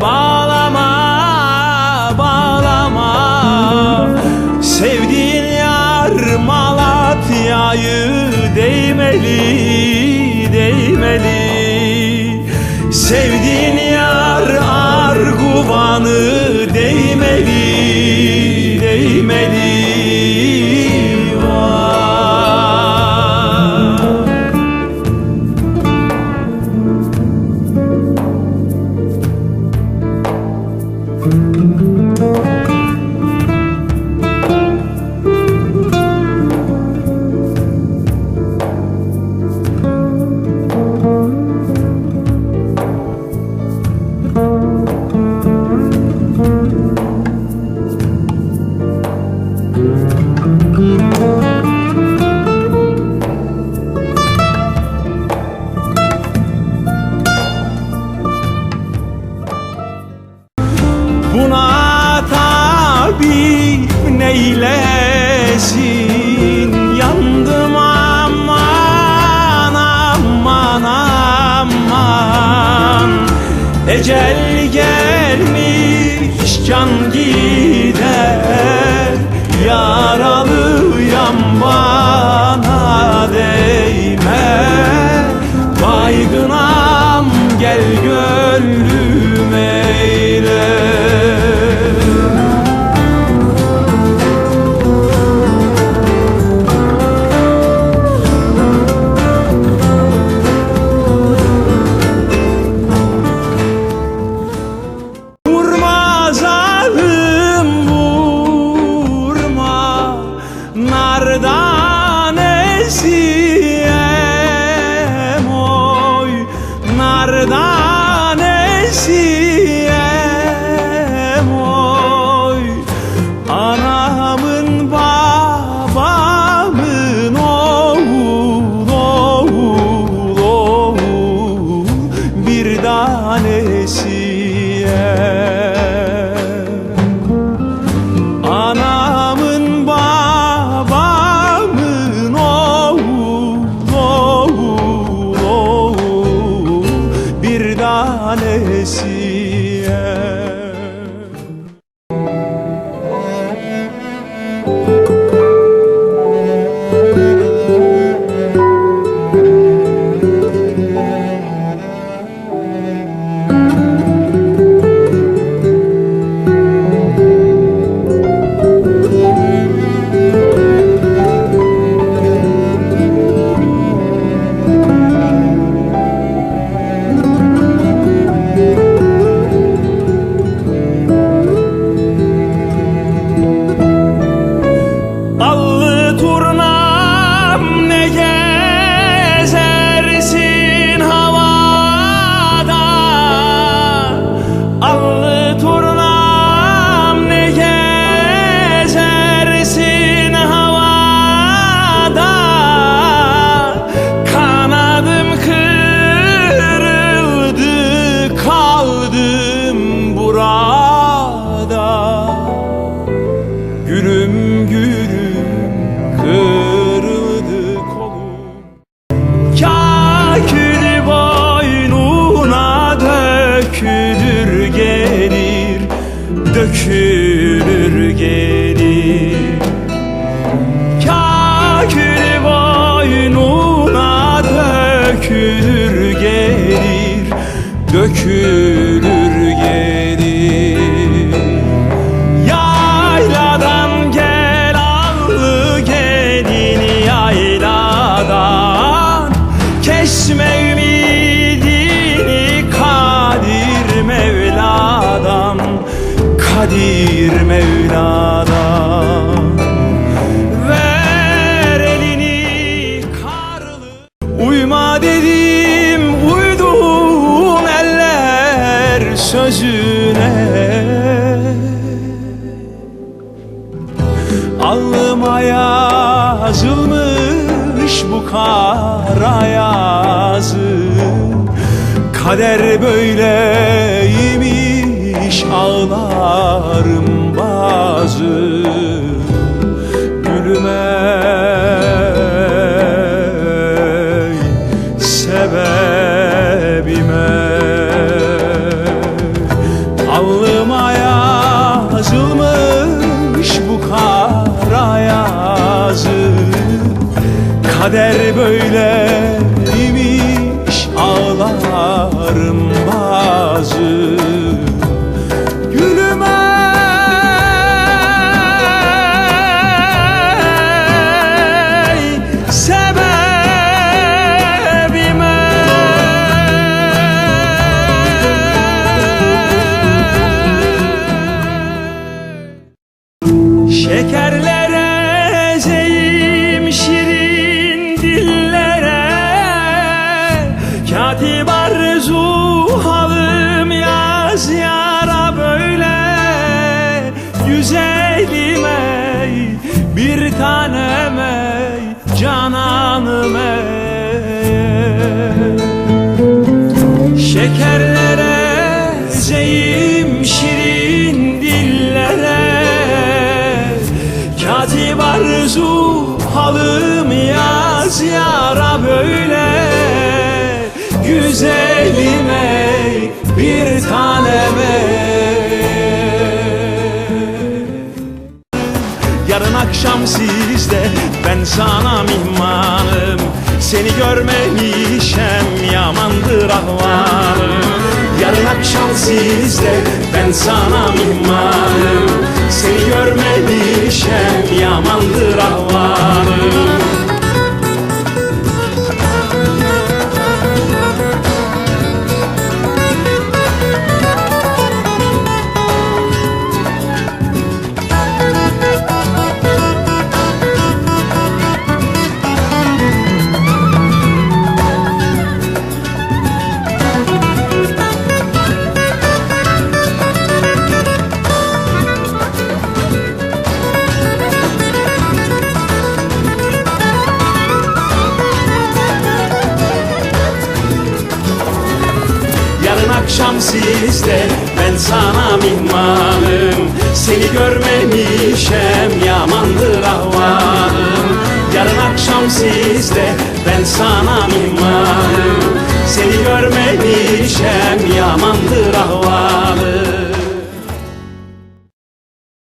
Bağlama, bağlama. Sevdiğin yar Malatya'yı değmeli, değmeli. Sevdiğin Ecel gelmiş can gider yara dökülür gelir Dökülür gelir. Yayladan gel allı gelini yayladan. Kesme ümidini Kadir Mevla'dan. Kadir Mevla'dan kara yazı. Kader böyleymiş Kader böyleymiş Güzelim ey bir tanem Yarın akşam sizde ben sana mihmanım Seni görmemişem yamandır ahvalım Yarın akşam sizde ben sana mihmanım Seni görmemişem yamandır ahvalım ben sana mihmanım Seni görmemişem yamandır ahvanım Yarın akşam sizde ben sana mihmanım Seni görmemişem yamandır ahvanım